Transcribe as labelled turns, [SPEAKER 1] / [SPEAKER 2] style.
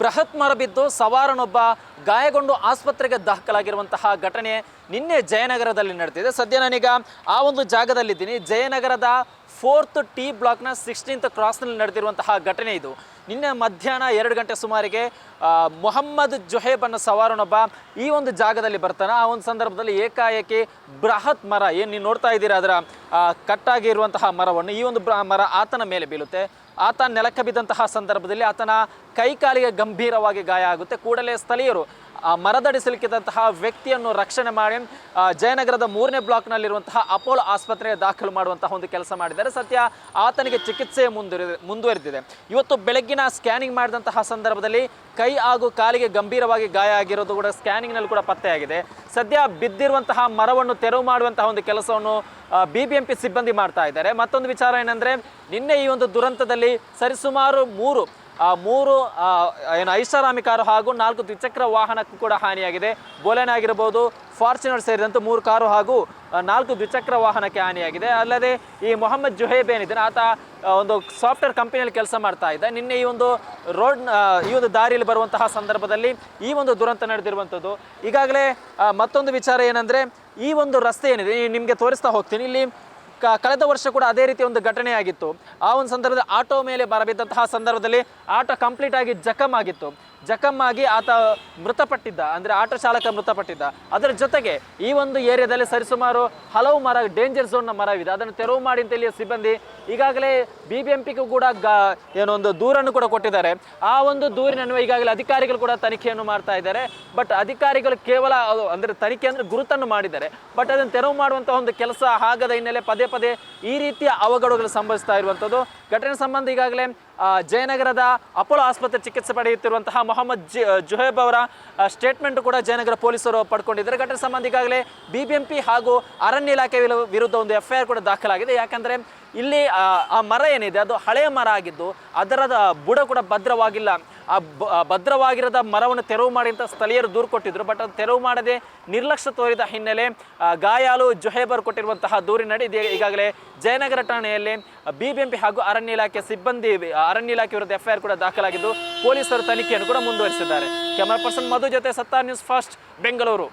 [SPEAKER 1] ಬೃಹತ್ ಮರ ಬಿದ್ದು ಸವಾರನೊಬ್ಬ ಗಾಯಗೊಂಡು ಆಸ್ಪತ್ರೆಗೆ ದಾಖಲಾಗಿರುವಂತಹ ಘಟನೆ ನಿನ್ನೆ ಜಯನಗರದಲ್ಲಿ ನಡೆದಿದೆ. ಸದ್ಯ ನಾನೀಗ ಆ ಒಂದು ಜಾಗದಲ್ಲಿದ್ದೀನಿ. ಜಯನಗರದ ಫೋರ್ತ್ ಟಿ ಬ್ಲಾಕ್ನ ಸಿಕ್ಸ್ಟೀನ್ತ್ ಕ್ರಾಸ್ನಲ್ಲಿ ನಡೆದಿರುವಂತಹ ಘಟನೆ ಇದು. ನಿನ್ನೆ ಮಧ್ಯಾಹ್ನ ಎರಡು ಗಂಟೆ ಸುಮಾರಿಗೆ ಮೊಹಮ್ಮದ್ ಜೊಹೇಬ್ ಅನ್ನೋ ಸವಾರನೊಬ್ಬ ಈ ಒಂದು ಜಾಗದಲ್ಲಿ ಬರ್ತಾನೆ. ಆ ಒಂದು ಸಂದರ್ಭದಲ್ಲಿ ಏಕಾಏಕಿ ಬೃಹತ್ ಮರ, ಏನು ನೀವು ನೋಡ್ತಾ ಇದ್ದೀರಾ? ಅದರ ಕಟ್ಟಾಗಿರುವಂತಹ ಮರವನ್ನು, ಈ ಒಂದು ಮರ ಆತನ ಮೇಲೆ ಬೀಳುತ್ತೆ. ಆತ ನೆಲಕ್ಕೆ ಬಿದ್ದಂತಹ ಸಂದರ್ಭದಲ್ಲಿ ಆತನ ಕೈಕಾಲಿಗೆ ಗಂಭೀರವಾಗಿ ಗಾಯ ಆಗುತ್ತೆ. ಕೂಡಲೇ ಸ್ಥಳೀಯರು ಮರದಡಿ ಸಿಲುಕಿದಂತಹ ವ್ಯಕ್ತಿಯನ್ನು ರಕ್ಷಣೆ ಮಾಡಿ ಜಯನಗರದ ಮೂರನೇ ಬ್ಲಾಕ್ನಲ್ಲಿರುವಂತಹ ಅಪೋಲೋ ಆಸ್ಪತ್ರೆಗೆ ದಾಖಲು ಮಾಡುವಂತಹ ಒಂದು ಕೆಲಸ ಮಾಡಿದ್ದಾರೆ. ಸದ್ಯ ಆತನಿಗೆ ಚಿಕಿತ್ಸೆ ಮುಂದುವರಿ ಮುಂದುವರೆದಿದೆ. ಇವತ್ತು ಬೆಳಗ್ಗಿನ ಸ್ಕ್ಯಾನಿಂಗ್ ಮಾಡಿದಂತಹ ಸಂದರ್ಭದಲ್ಲಿ ಕೈ ಹಾಗೂ ಕಾಲಿಗೆ ಗಂಭೀರವಾಗಿ ಗಾಯ ಆಗಿರೋದು ಕೂಡ ಸ್ಕ್ಯಾನಿಂಗ್ನಲ್ಲಿ ಕೂಡ ಪತ್ತೆಯಾಗಿದೆ ಸದ್ಯ ಬಿದ್ದಿರುವಂತಹ ಮರವನ್ನು ತೆರವು ಮಾಡುವಂತಹ ಒಂದು ಕೆಲಸವನ್ನು ಬಿ ಬಿ ಎಂ ಪಿ ಸಿಬ್ಬಂದಿ ಮಾಡ್ತಾ ಇದ್ದಾರೆ. ಮತ್ತೊಂದು ವಿಚಾರ ಏನಂದರೆ, ನಿನ್ನೆ ಈ ಒಂದು ದುರಂತದಲ್ಲಿ ಸರಿಸುಮಾರು ಮೂರು ಮೂರು ಏನು ಐಷಾರಾಮಿ ಕಾರು ಹಾಗೂ ನಾಲ್ಕು ದ್ವಿಚಕ್ರ ವಾಹನಕ್ಕೂ ಕೂಡ ಹಾನಿಯಾಗಿದೆ. ಬೋಲೆನ್ ಆಗಿರ್ಬೋದು, ಫಾರ್ಚುನರ್ ಸೇರಿದಂತೆ ಮೂರು ಕಾರು ಹಾಗೂ ನಾಲ್ಕು ದ್ವಿಚಕ್ರ ವಾಹನಕ್ಕೆ ಹಾನಿಯಾಗಿದೆ. ಅಲ್ಲದೆ ಈ ಮೊಹಮ್ಮದ್ ಜುಹೇಬ್ ಏನಿದ್ದಾನೆ, ಆತ ಒಂದು ಸಾಫ್ಟ್ವೇರ್ ಕಂಪನಿಯಲ್ಲಿ ಕೆಲಸ ಮಾಡ್ತಾ ಇದ್ದ. ನಿನ್ನೆ ಈ ಒಂದು ರೋಡ್ ಈ ಒಂದು ದಾರಿಯಲ್ಲಿ ಬರುವಂತಹ ಸಂದರ್ಭದಲ್ಲಿ ಈ ಒಂದು ದುರಂತ ನಡೆದಿರುವಂಥದ್ದು. ಈಗಾಗಲೇ ಮತ್ತೊಂದು ವಿಚಾರ ಏನಂದರೆ, ಈ ಒಂದು ರಸ್ತೆ ಏನಿದೆ, ನಿಮಗೆ ತೋರಿಸ್ತಾ ಹೋಗ್ತೀನಿ. ಇಲ್ಲಿ ಕಳೆದ ವರ್ಷ ಕೂಡ ಅದೇ ರೀತಿ ಒಂದು ಘಟನೆ ಆಗಿತ್ತು ಆ ಒಂದು ಸಂದರ್ಭದಲ್ಲಿ ಆಟೋ ಮೇಲೆ ಬರಬಿದ್ದಂತಹ ಸಂದರ್ಭದಲ್ಲಿ ಆಟೋ ಕಂಪ್ಲೀಟ್ ಆಗಿ ಜಖಮ್ ಆಗಿತ್ತು. ಜಖಮ್ ಆಗಿ ಆತ ಮೃತಪಟ್ಟಿದ್ದ, ಅಂದರೆ ಆಟೋ ಚಾಲಕ ಮೃತಪಟ್ಟಿದ್ದ. ಅದರ ಜೊತೆಗೆ ಈ ಒಂದು ಏರಿಯಾದಲ್ಲಿ ಸರಿಸುಮಾರು ಹಲವು ಮರ ಡೇಂಜರ್ ಝೋನ್ನ ಮರವಿದೆ. ಅದನ್ನು ತೆರವು ಮಾಡಿ ಅಂತ ಹೇಳಿ ಸಿಬ್ಬಂದಿ ಈಗಾಗಲೇ ಬಿ ಕೂಡ ಗಾ ಏನೊಂದು ದೂರನ್ನು ಕೂಡ ಕೊಟ್ಟಿದ್ದಾರೆ. ಆ ಒಂದು ದೂರಿನನ್ನು ಈಗಾಗಲೇ ಅಧಿಕಾರಿಗಳು ಕೂಡ ತನಿಖೆಯನ್ನು ಮಾಡ್ತಾ ಇದ್ದಾರೆ. ಬಟ್ ಅಧಿಕಾರಿಗಳು ಕೇವಲ, ಅದು ಅಂದರೆ ತನಿಖೆ ಅಂದರೆ ಗುರುತನ್ನು ಮಾಡಿದ್ದಾರೆ. ಬಟ್ ಅದನ್ನು ತೆರವು ಮಾಡುವಂತಹ ಒಂದು ಕೆಲಸ ಆಗದ ಹಿನ್ನೆಲೆ ಪದೇ ಪದೇ ಈ ರೀತಿಯ ಅವಘಡಗಳು ಸಂಭವಿಸ್ತಾ ಇರುವಂಥದ್ದು. ಘಟನೆ ಸಂಬಂಧ ಈಗಾಗಲೇ ಜಯನಗರದ ಅಪೋಲೋ ಆಸ್ಪತ್ರೆ ಚಿಕಿತ್ಸೆ ಪಡೆಯುತ್ತಿರುವಂತಹ ಮೊಹಮ್ಮದ್ ಜಿ ಜುಹೇಬ್ ಅವರ ಸ್ಟೇಟ್ಮೆಂಟ್ ಕೂಡ ಜಯನಗರ ಪೊಲೀಸರು ಪಡ್ಕೊಂಡಿದ್ದಾರೆ. ಘಟನೆ ಸಂಬಂಧ ಈಗಾಗಲೇ ಬಿ ಬಿ ಎಂ ಪಿ ಹಾಗೂ ಅರಣ್ಯ ಇಲಾಖೆ ವಿರುದ್ಧ ಒಂದು ಎಫ್ ಐ ಆರ್ ಕೂಡ ದಾಖಲಾಗಿದೆ. ಯಾಕಂದರೆ ಇಲ್ಲಿ ಆ ಮರ ಏನಿದೆ, ಅದು ಹಳೆಯ ಮರ ಆಗಿದ್ದು ಅದರ ಬುಡ ಕೂಡ ಭದ್ರವಾಗಿಲ್ಲ. ಆ ಭದ್ರವಾಗಿರದ ಮರವನ್ನು ತೆರವು ಮಾಡಿ ಅಂತ ಸ್ಥಳೀಯರು ದೂರು ಕೊಟ್ಟಿದ್ದರು ಬಟ್ ಅದು ತೆರವು ಮಾಡದೆ ನಿರ್ಲಕ್ಷ್ಯ ತೋರಿದ ಹಿನ್ನೆಲೆ ಗಾಯಾಲು ಜೊಹೇಬರ್ ಕೊಟ್ಟಿರುವಂತಹ ದೂರಿನಡಿ ಈಗಾಗಲೇ ಜಯನಗರ ಠಾಣೆಯಲ್ಲಿ ಬಿ ಬಿ ಎಂ ಪಿ ಹಾಗೂ ಅರಣ್ಯ ಇಲಾಖೆ ಸಿಬ್ಬಂದಿ ಅರಣ್ಯ ಇಲಾಖೆ ವಿರುದ್ಧ ಎಫ್ ಐ ಆರ್ ಕೂಡ ದಾಖಲಾಗಿದ್ದು, ಪೊಲೀಸರು ತನಿಖೆಯನ್ನು ಕೂಡ ಮುಂದುವರಿಸಿದ್ದಾರೆ. ಕ್ಯಾಮರಾ ಪರ್ಸನ್ ಮಧು ಜೊತೆ ಸತ್ತಾ ನ್ಯೂಸ್ ಫಸ್ಟ್, ಬೆಂಗಳೂರು.